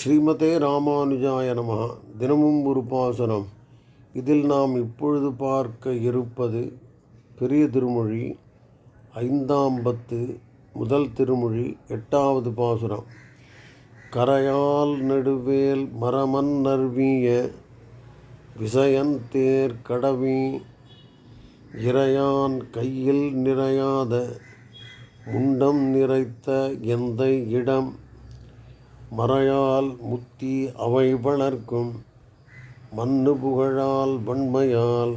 ஸ்ரீமதே ராமானுஜாய நம. தினமும் ஒரு பாசனம். இதில் நாம் இப்பொழுது பார்க்க இருப்பது பெரிய திருமொழி ஐந்தாம் பத்து முதல் திருமொழி எட்டாவது பாசுரம். கரையால் நெடுவேல் மரமன் நர்வீய விசயன் தேர் கடவி இறையான் கையில் நிறையாத முண்டம் நிறைத்த எந்த இடம் மறையால் முத்தி அவை வளர்க்கும் மண்ணு புகழால் வன்மையால்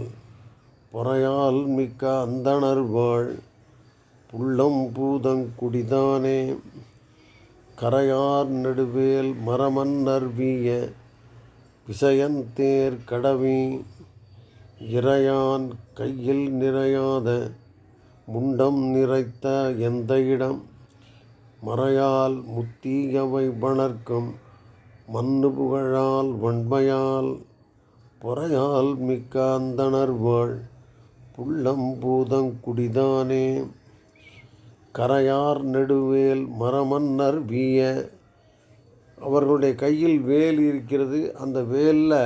பொறையால் மிக்க அந்தணர் வாழ் புள்ளம் பூதங்குடிதானே கரையார் நெடுவேல் மரமன் நர்விய விசயன் கடவி இறையான் கையில் நிறையாத முண்டம் நிறைத்த எந்த இடம்? மறையால் முத்தீயவை வளர்க்கும் மண்ணு புகழால் வன்மையால் பொறையால் மிக்க அந்தணர் வாழ் புள்ளம் பூதங்குடிதானே கரையார் நெடுவேல் மரமன்னர் வீய அவர்களுடைய கையில் வேல் இருக்கிறது. அந்த வேலில்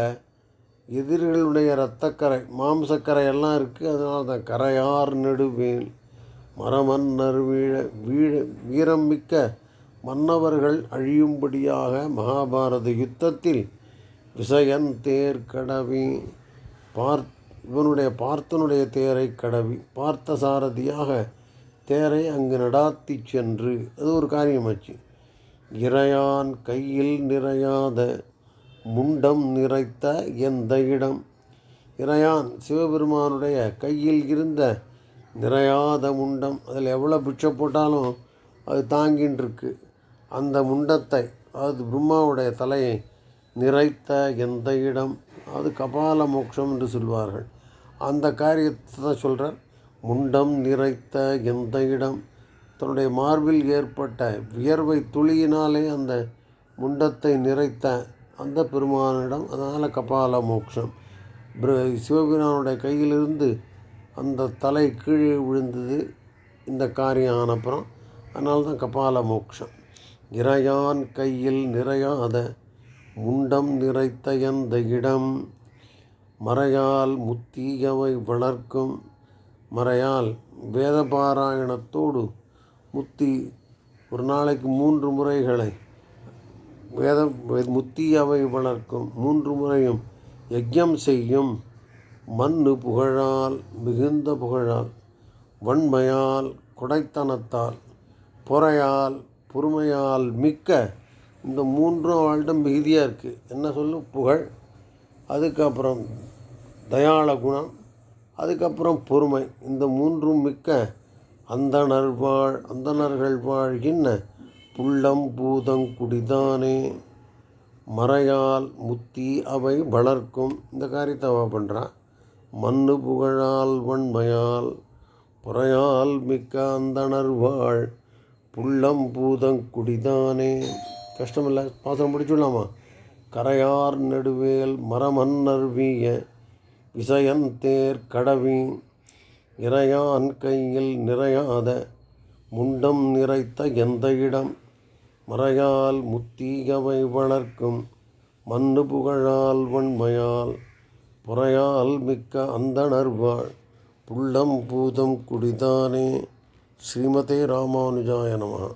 எதிரிகளுடைய இரத்தக்கரை மாம்சக்கரை எல்லாம் இருக்குது அதனால தான் கரையார் நெடுவேல். மரமன்னர் வீழ வீழ வீரம் மிக்க மன்னவர்கள் அழியும்படியாக மகாபாரத யுத்தத்தில் விசயன் தேர் கடவி பார் இவனுடைய பார்த்தனுடைய தேரை கடவி பார்த்த சாரதியாக தேரை அங்கு நடாத்தி சென்று அது ஒரு காரியமாச்சு. இறையான் கையில் நிறையாத முண்டம் நிறைத்த எந்த இடம்? இறையான் சிவபெருமானுடைய கையில் இருந்த நிறையாத முண்டம். அதில் எவ்வளோ பிச்சை போட்டாலும் அது தாங்கின்னு இருக்கு அந்த முண்டத்தை அது பிரம்மாவுடைய தலையை நிறைத்த எந்த இடம்? அது கபால மோட்சம் என்று சொல்வார்கள். அந்த காரியத்தை தான் சொல்கிறார் முண்டம் நிறைத்த எந்த இடம்? தன்னுடைய மார்பில் ஏற்பட்ட வியர்வை துளியினாலே அந்த முண்டத்தை நிறைத்த அந்த பெருமானிடம் அதனால் கபால மோட்சம் சிவபிரானுடைய கையிலிருந்து அந்த தலை கீழே விழுந்தது இந்த காரியம் ஆனப்புறம் அதனால தான் கபால மோட்சம் இறையான் கையில் நிறையாத முண்டம் நிறைத்த எந்த இடம்? மறையால் முத்தீயவை வளர்க்கும். மறையால் வேத பாராயணத்தோடு முத்தி ஒரு நாளைக்கு மூன்று முறைகளை வேத முத்தியவை வளர்க்கும். மூன்று முறையும் யஜ்யம் செய்யும். மண்ணு புகழால் மிகுந்த புகழால் வன்மையால் கொடைத்தனத்தால் பொறையால் பொறுமையால் மிக்க இந்த மூன்றும் அவள்கிட்ட மிகுதியாக இருக்குது என்ன சொல்லும் புகழ் அதுக்கப்புறம் தயாள குணம் அதுக்கப்புறம் பொறுமை. இந்த மூன்றும் மிக்க அந்தணர் வாழ் அந்தணர்கள் வாழ்கின்ற புள்ளம் பூதங்குடிதானே மறையால் முத்தி அவை வளர்க்கும். இந்த காரியத்தை அவள் பண்ணுறான் மண்ணு புகழால் வன்மையால் புறையால் மிக்க அந்தணர் வாழ் புள்ளம் பூதங்குடிதானே கஷ்டமில்லை பாத்திரம் பிடிச்சுடலாமா கரையார் நெடுவேல் மரமன்னர் வீய விசயன் தேர் கடவி இறையான் கையில் நிறையாத முண்டம் நிறைத்த எந்த இடம்? மறையால் முத்தீகவை வளர்க்கும் மண்ணு புகழால் வன்மையால் புறையால் மிக்க அந்தணர்வாள் புள்ளம் பூதம் குடிதானே. ஸ்ரீமதே ராமானுஜாய நமகா